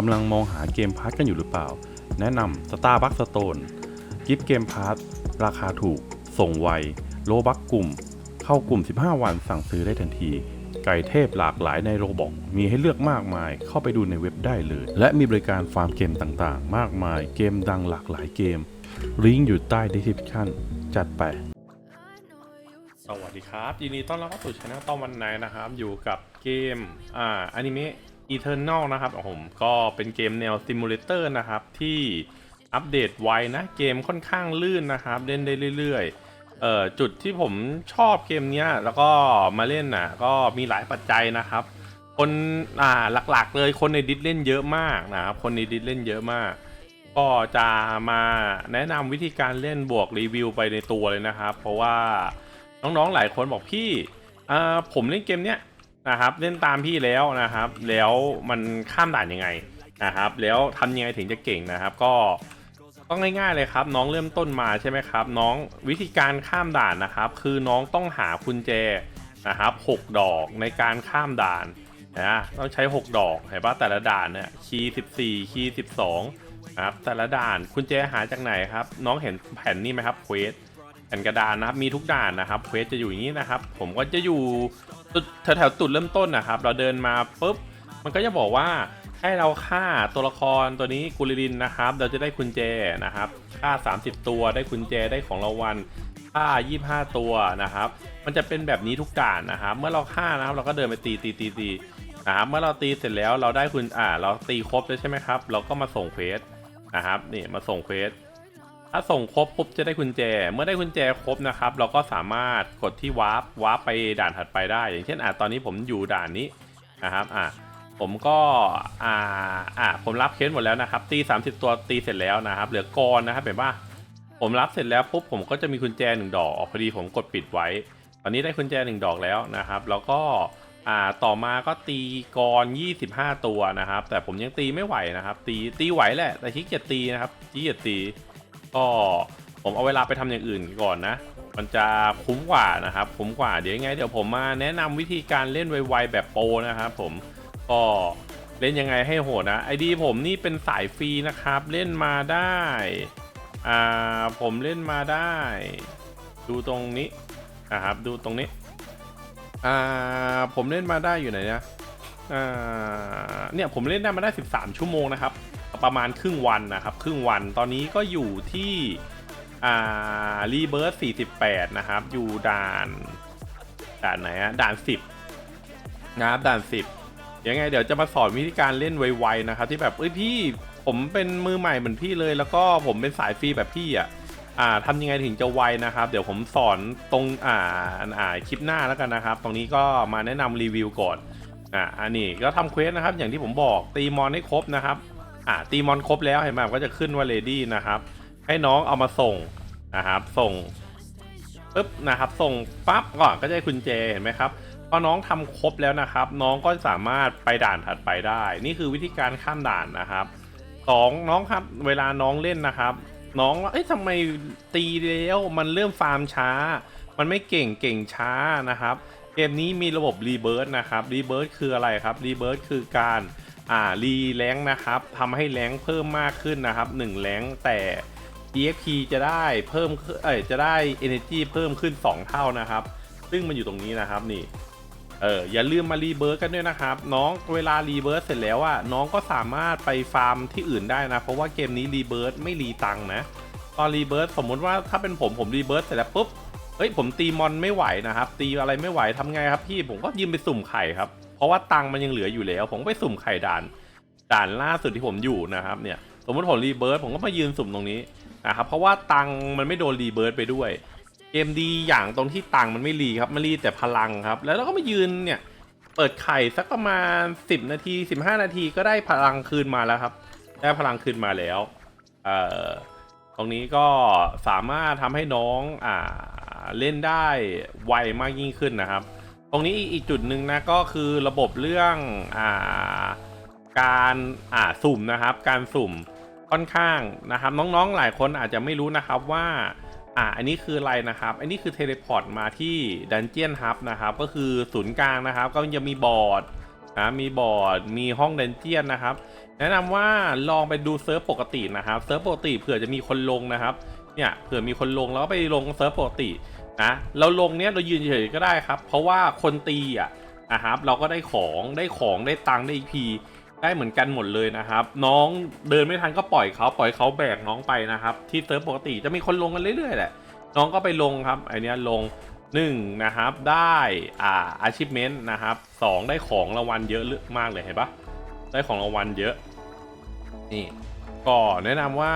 กำลังมองหาเกมพาร์ทกันอยู่หรือเปล่า แนะนำ Starbucks Stone กิฟต์เกมพาร์ทราคาถูก ส่งไว โลบักกลุ่ม เข้ากลุ่ม 15 วันสั่งซื้อได้ทันที ไก่เทพหลากหลายในโรบอกมีให้เลือกมากมาย เข้าไปดูในเว็บได้เลย และมีบริการฟาร์มเกมต่างๆ มากมาย เกมดังหลากหลายเกม ลิงก์อยู่ใต้ description จัดไปสวัสดีครับ ยินดีต้อนรับเข้าสู่ช anel ต้อมวันไหนนะครับ อยู่กับเกม อ่าอนิเมะ Eternal นะครับของผมก็เป็นเกมแนวซิมูเลเตอร์นะครับ ที่อัปเดตไวนะ เกมค่อนข้างลื่นนะครับ เล่นได้เรื่อยๆเอ่อจุดที่ผมชอบเกมเนี้ยแล้วก็มาเล่นน่ะก็มีหลายปัจจัยนะครับ คนอ่าหลักๆเลยคนในดิสเล่นเยอะมากนะครับ คนในดิสเล่นเยอะมาก ก็จะมาแนะนำวิธีการเล่นบวกรีวิวไปในตัวเลยนะครับ เพราะว่าน้องๆหลายคนบอกพี่อ่าผมเล่นเกมเนี้ย นะครับ เล่นตามพี่แล้วนะครับ แล้วมันข้ามด่านยังไงนะครับ แล้วทำยังไงถึงจะเก่งนะครับ ก็ก็ง่ายๆเลยครับ น้องเริ่มต้นมาใช่ไหมครับ น้องวิธีการข้ามด่านนะครับ คือน้องต้องหากุญแจนะครับหกดอกในการข้ามด่านนะต้องใช้ 6 ดอกเห็นปะแต่ละด่านเนี่ยคีย์14 คีย์12นะครับแต่ละด่านคุณเจหาจากไหนครับ น้องเห็นแผ่นนี้ไหมครับเควส แผ่นกระดานนะครับมีทุกด่านนะครับเควสจะอยู่อย่างนี้นะครับ ผมก็จะอยู่แถวๆจุดเริ่มต้นนะครับ เราเดินมาปุ๊บมันก็จะบอกว่าให้เราฆ่าตัวละครตัวนี้กุลิลินนะครับ เราจะได้กุญแจนะครับฆ่า 30 ตัวได้กุญแจได้ของรางวัลฆ่า 25 ตัวนะครับ มันจะเป็นแบบนี้ทุกด่านนะครับ เมื่อเราฆ่านะครับเราก็เดินไปตีตีตีตีนะครับเมื่อเราตีเสร็จแล้วเราได้คุณอ่า เราตีครบแล้วใช่ไหมครับ เราก็มาส่งเควสนะครับนี่มาส่งเควส ถ้าส่งครบปุ๊บจะได้กุญแจ เมื่อได้กุญแจครบนะครับ เราก็สามารถกดที่วาร์ปวาร์ปไปด่านถัดไปได้ อย่างเช่นอะตอนนี้ผมอยู่ด่านนี้นะครับอะผมก็อ่าอะผมรับเคสหมดแล้วนะครับ ตี 30 ตัวตีเสร็จแล้วนะครับ เหลือกรนะครับเห็นปะผมรับเสร็จแล้วปุ๊บผมก็จะมีกุญแจหนึ่งดอกพอดีผมกดปิดไว้ ตอนนี้ได้กุญแจหนึ่งดอกแล้วนะครับ แล้วก็อ่าต่อมาก็ตีกร25 ตัวนะครับ แต่ผมยังตีไม่ไหวนะครับ ตีตีไหวแหละแต่ขี้เกียจตีนะครับขี้เกียจตี ก็ผมเอาเวลาไปทำอย่างอื่นก่อนนะ มันจะคุ้มกว่านะครับ คุ้มกว่าเดี๋ยวยังไงเดี๋ยวผมมาแนะนำวิธีการเล่นไวๆแบบโปรนะครับผมก็เล่นยังไงให้โหดนะไอดีผมนี่เป็นสายฟรีนะครับ เล่นมาได้อ่าผมเล่นมาได้ ดูตรงนี้นะครับ ดูตรงนี้อ่าผมเล่นมาได้อยู่ไหนนะ เนี่ยผมเล่นได้มาได้ 13 ชั่วโมงนะครับ ประมาณครึ่งวันนะครับ ครึ่งวันตอนนี้ก็อยู่ที่อ่ารีเบิร์ต48 นะครับ อยู่ด่าน ด่านไหนอะด่าน 10 นะครับ ด่าน 10 ยังไง เดี๋ยวจะมาสอนวิธีการเล่นไวๆนะครับ ที่แบบเอ้ยพี่ผมเป็นมือใหม่เหมือนพี่เลย แล้วก็ผมเป็นสายฟรีแบบพี่อะอ่าทำยังไงถึงจะไวนะครับ เดี๋ยวผมสอนตรงอ่าอ่าคลิปหน้าแล้วกันนะครับ ตรงนี้ก็มาแนะนำรีวิวก่อน อ่าอันนี้ก็ทำเควสนะครับ อย่างที่ผมบอกตีมอนให้ครบนะครับ อ่าตีมอนครบแล้วเห็นไหมก็จะขึ้นว่าเลดี้นะครับ ให้น้องเอามาส่งนะครับ ส่งปึ๊บนะครับส่งปั๊บก่อนก็จะได้กุญแจเห็นไหมครับพอน้องทำครบแล้วนะครับ น้องก็สามารถไปด่านถัดไปได้ นี่คือวิธีการข้ามด่านนะครับสองน้องครับเวลาน้องเล่นนะครับ น้องว่าเอ๊ะทำไมตีแล้วมันเริ่มฟาร์มช้า มันไม่เก่งเก่งช้านะครับ เกมนี้มีระบบรีเบิร์นะครับรีเบิร์คืออะไรครับรีเบิร์คือการอ่ารีแรงนะครับทำให้แรงเพิ่มมากขึ้นนะครับ1แรงแต่ EXP จะได้เพิ่มขึ้นเอ้ยจะได้ Energy เพิ่มขึ้น 2 เท่านะครับ ซึ่งมันอยู่ตรงนี้นะครับนี่เอออย่าลืมมารีเบิร์กันด้วยนะครับ น้องเวลารีเบิร์เสร็จแล้วอะน้องก็สามารถไปฟาร์มที่อื่นได้นะ เพราะว่าเกมนี้รีเบิร์ไม่รีตังนะตอนรีเบิร์สมมุติว่าถ้าเป็นผมผมรีเบิร์เสร็จแล้วปุ๊บ เฮ้ยผมตีมอนไม่ไหวนะครับ ตีอะไรไม่ไหวทำไงครับพี่ผมก็ยืมไปสุ่มไข่ครับ เพราะว่าตังมันยังเหลืออยู่แล้ว ผมไปสุ่มไข่ด่าน ด่านล่าสุดที่ผมอยู่นะครับเนี่ยสมมติผมรีเบิร์ตผมก็มายืนสุ่มตรงนี้นะครับเพราะว่าตังมันไม่โดนรีเบิร์ตไปด้วย เกมดีอย่างตรงที่ตังมันไม่รีครับมันรีแต่พลังครับ แล้วเราก็มายืนเนี่ยเปิดไข่สักประมาณ 10 นาที 15 นาทีก็ได้พลังคืนมาแล้วครับ ได้พลังคืนมาแล้วเอ่อตรงนี้ก็สามารถทำให้น้องอ่า เล่นได้ไวมากยิ่งขึ้นนะครับ ตรงนี้อีกจุดหนึ่งนะก็คือระบบเรื่องอ่าการอ่าสุ่มนะครับ การสุ่มค่อนข้างนะครับ น้องๆหลายคนอาจจะไม่รู้นะครับว่าอ่าอันนี้คืออะไรนะครับ อันนี้คือเทเลพอร์ตมาที่ดันเจียนฮับนะครับ ก็คือศูนย์กลางนะครับ ก็จะมีบอร์ดนะมีบอร์ดมีห้องเดนเจียนนะครับ แนะนำว่าลองไปดูเซิร์ฟปกตินะครับเซิร์ฟปกติเผื่อจะมีคนลงนะครับเนี่ยเผื่อมีคนลงแล้วไปลงเซิร์ฟปกติ นะเราลงเนี้ยเรายืนเฉยๆก็ได้ครับ เพราะว่าคนตีอะนะครับเราก็ได้ของได้ของได้ตังค์ได้พีได้เหมือนกันหมดเลยนะครับ น้องเดินไม่ทันก็ปล่อยเขาปล่อยเขาแบกน้องไปนะครับ ที่เซิร์ฟปกติจะมีคนลงกันเรื่อยๆแหละน้องก็ไปลงครับไอเนี้ยลงหนึ่งนะครับได้อ่า achievement นะครับสองได้ของรางวัลเยอะมากเลยเห็นปะได้ของรางวัลเยอะนี่ก็แนะนำว่า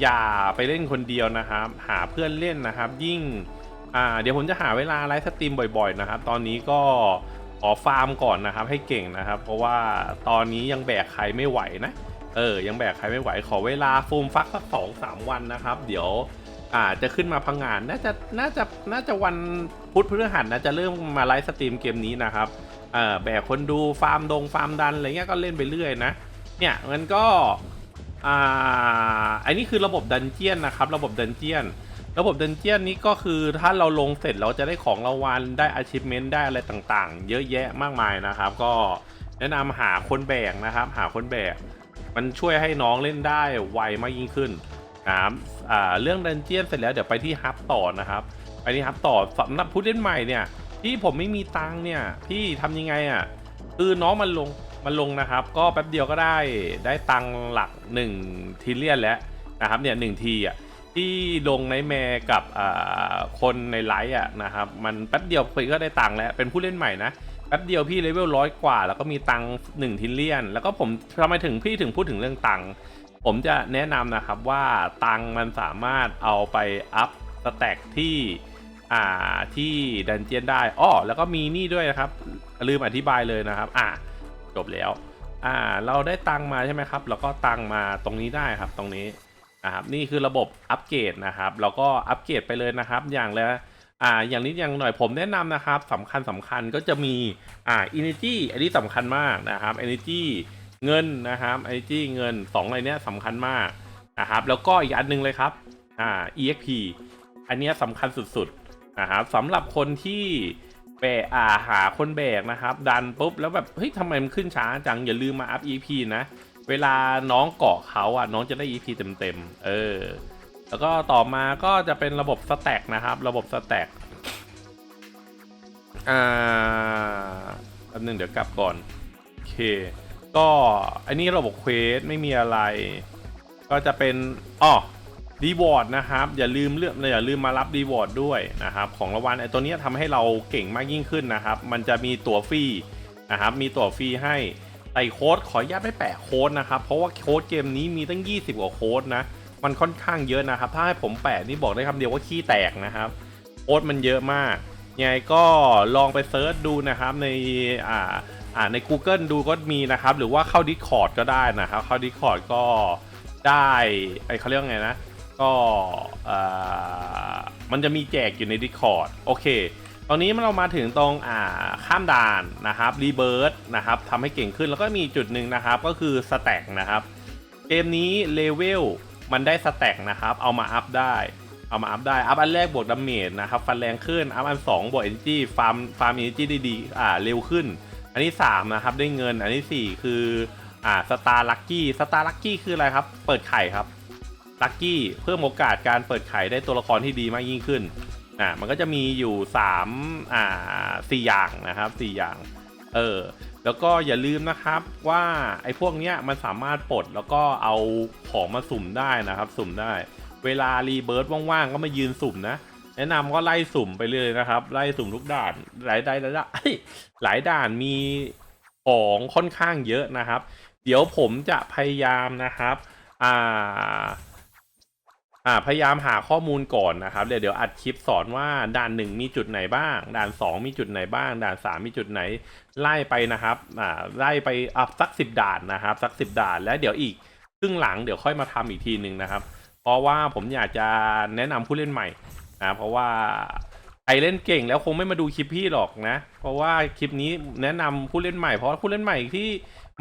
อย่าไปเล่นคนเดียวนะครับ หาเพื่อนเล่นนะครับ ยิ่ง อ่าเดี๋ยวผมจะหาเวลาไลฟ์สตรีมบ่อยๆนะครับ ตอนนี้ก็ขอฟาร์มก่อนนะครับ ให้เก่งนะครับ เพราะว่าตอนนี้ยังแบกใครไม่ไหวนะเออยังแบกใครไม่ไหวขอเวลาฟูมฟักสักสองสามวันนะครับ เดี๋ยวอ่าจะขึ้นมาพังงานน่าจะน่าจะน่าจะวันพุธพฤหัสนะจะเริ่มมาไลฟ์สตรีมเกมนี้นะครับเออแบกคนดูฟาร์มดงฟาร์มดันอะไรเงี้ยก็เล่นไปเรื่อยนะ เนี่ยมันก็อ่าอันนี้คือระบบดันเจียนนะครับ ระบบดันเจียน ระบบดันเจียนนี้ก็คือถ้าเราลงเสร็จเราจะได้ของรางวัลได้ achievement ได้อะไรต่างๆ เยอะแยะมากมายนะครับ ก็แนะนำหาคนแบกนะครับ หาคนแบก มันช่วยให้น้องเล่นได้ไวมากยิ่งขึ้นนะครับอ่าเรื่องดันเจียนเสร็จแล้วเดี๋ยวไปที่ฮับต่อนะครับไปที่ฮับต่อสำหรับผู้เล่นใหม่เนี่ยพี่ผมไม่มีตังเนี่ยพี่ทำยังไงอะคือน้องมันลงมันลงนะครับ ก็แป๊บเดียวก็ได้ได้ตังหลัก 1 ทีเลียนแล้วนะครับเนี่ยหนึ่งทีอะ ที่ลงในแมกับคนในไลฟ์อะนะครับ มันแป๊บเดียวพี่ก็ได้ตังค์แล้ว เป็นผู้เล่นใหม่นะ แป๊บเดียวพี่เลเวลร้อยกว่า แล้วก็มีตังค์หนึ่งทีเลียน แล้วก็ผมทำไมถึงพี่ถึงพูดถึงเรื่องตังค์ผมจะแนะนำนะครับว่าตังค์มันสามารถเอาไปอัพสแต็กที่่าที่ดันเจียนได้อ้อแล้วก็มีนี่ด้วยนะครับ ลืมอธิบายเลยนะครับ อ่าจบแล้ว อ่า เราได้ตังค์มาใช่ไหมครับ แล้วก็ตังค์มาตรงนี้ได้ครับ ตรงนี้ นะครับนี่คือระบบอัปเกรดนะครับแล้วก็อัปเกรดไปเลยนะครับ อย่างละอ่าอย่างนี้อย่างหน่อยผมแนะนำนะครับสำคัญสำคัญก็จะมีอ่า energy อันนี้สำคัญมากนะครับ energy เงินนะครับ energy เงินสองอะไรเนี้ยสำคัญมากนะครับแล้วก็อีกอันหนึงเลยครับอ่า exp อันเนี้ยสำคัญสุดๆนะครับสำหรับคนที่แบกอ่าหาคนแบกนะครับ ดันปุ๊บแล้วแบบเฮ้ยทำไมมันขึ้นช้าจังอย่าลืมมาอัพ EP นะ เวลาน้องเกาะเขาอะน้องจะได้ EP เต็มๆเออ แล้วก็ต่อมาก็จะเป็นระบบสแต็กนะครับ ระบบสแต็กอ่าแป๊บนึงเดี๋ยวกลับก่อนโอเค ก็อันนี้ระบบเควสไม่มีอะไร ก็จะเป็นอ้อรีวอร์ดนะครับ อย่าลืมเลือกอย่าลืมมารับรีวอร์ดด้วยนะครับ ของรางวัลไอ้ตัวเนี้ยทำให้เราเก่งมากยิ่งขึ้นนะครับ มันจะมีตั๋วฟรีนะครับ มีตั๋วฟรีให้ ใส่โค้ดขออนุญาตไม่แปะโค้ดนะครับ เพราะว่าโค้ดเกมนี้มีตั้ง 20 กว่าโค้ดนะ มันค่อนข้างเยอะนะครับ ถ้าให้ผมแปะนี่บอกได้คำเดียวว่าขี้แตกนะครับ โค้ดมันเยอะมากยังไงก็ลองไปเซิร์ชดูนะครับในอ่าอ่าใน Google ดูก็มีนะครับ หรือว่าเข้า Discord ก็ได้นะครับ เข้า Discord ก็ได้ไอเขาเรียกไงนะ ก็อ่ามันจะมีแจกอยู่ใน Discord โอเค ตอนนี้เรามาถึงตรงอ่าข้ามด่านนะครับรีเบิร์ดนะครับทำให้เก่งขึ้นแล้วก็มีจุดหนึ่งนะครับ ก็คือสแต็กนะครับเกมนี้เลเวลมันได้สแต็กนะครับเอามาอัพได้เอามาอัพได้อัพอันแรกบวกดาเมจนะครับฟันแรงขึ้นอัพอันสองบวกเอนจีฟาร์มฟาร์มเอนจีได้ดีอ่าเร็วขึ้น อันที่สามนะครับได้เงินอันที่สี่คืออ่าสตาร์ลัคกี้สตาร์ลัคกี้คืออะไรครับ เปิดไข่ครับลัคกี้เพิ่มโอกาสการเปิดไข่ได้ตัวละครที่ดีมากยิ่งขึ้น อ่ามันก็จะมีอยู่สามอ่าสี่อย่างนะครับสี่อย่างเออแล้วก็อย่าลืมนะครับว่าไอ้พวกเนี้ยมันสามารถปลดแล้วก็เอาของมาสุ่มได้นะครับ สุ่มได้ เวลารีเบิร์ดว่างๆ ก็มายืนสุ่มนะ แนะนำก็ไล่สุ่มไปเลยนะครับ ไล่สุ่มทุกด่านหลายด่านหลายด่านหลายด่านมีของค่อนข้างเยอะนะครับ เดี๋ยวผมจะพยายามนะครับ อ่า อ่าพยายามหาข้อมูลก่อนนะครับเดี๋ยวเดี๋ยวอัดคลิปสอนว่าด่านหนึ่งมีจุดไหนบ้าง ด่านสองมีจุดไหนบ้าง ด่านสามมีจุดไหนไล่ไปนะครับอ่าไล่ไปอัพสักสิบด่านนะครับสักสิบด่านแล้วเดี๋ยวอีกครึ่งหลังเดี๋ยวค่อยมาทำอีกทีหนึ่งนะครับ เพราะว่าผมอยากจะแนะนำผู้เล่นใหม่นะเพราะว่าใครเล่นเก่งแล้วคงไม่มาดูคลิปพี่หรอกนะ เพราะว่าคลิปนี้แนะนำผู้เล่นใหม่เพราะผู้เล่นใหม่ที่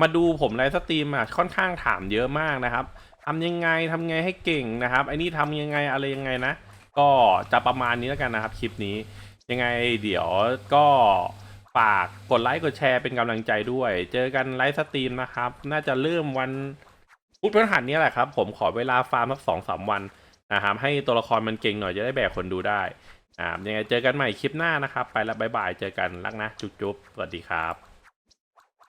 มาดูผมไลฟ์สตรีมอะค่อนข้างถามเยอะมากนะครับ ทำยังไงทำไงให้เก่งนะครับไอ้นี่ทำยังไงอะไรยังไงนะ ก็จะประมาณนี้แล้วกันนะครับคลิปนี้ ยังไงเดี๋ยวก็ฝากกดไลค์กดแชร์เป็นกำลังใจด้วย เจอกันไลฟ์สตรีมนะครับ น่าจะเริ่มวันพุธพฤหัสนี้แหละครับ ผมขอเวลาฟาร์มสักสองสามวันนะครับให้ตัวละครมันเก่งหน่อยจะได้แบกคนดูได้อ่ายังไงเจอกันใหม่คลิปหน้านะครับ ไปแล้วบ๊ายบายเจอกันรักนะ จุ๊บๆสวัสดีครับ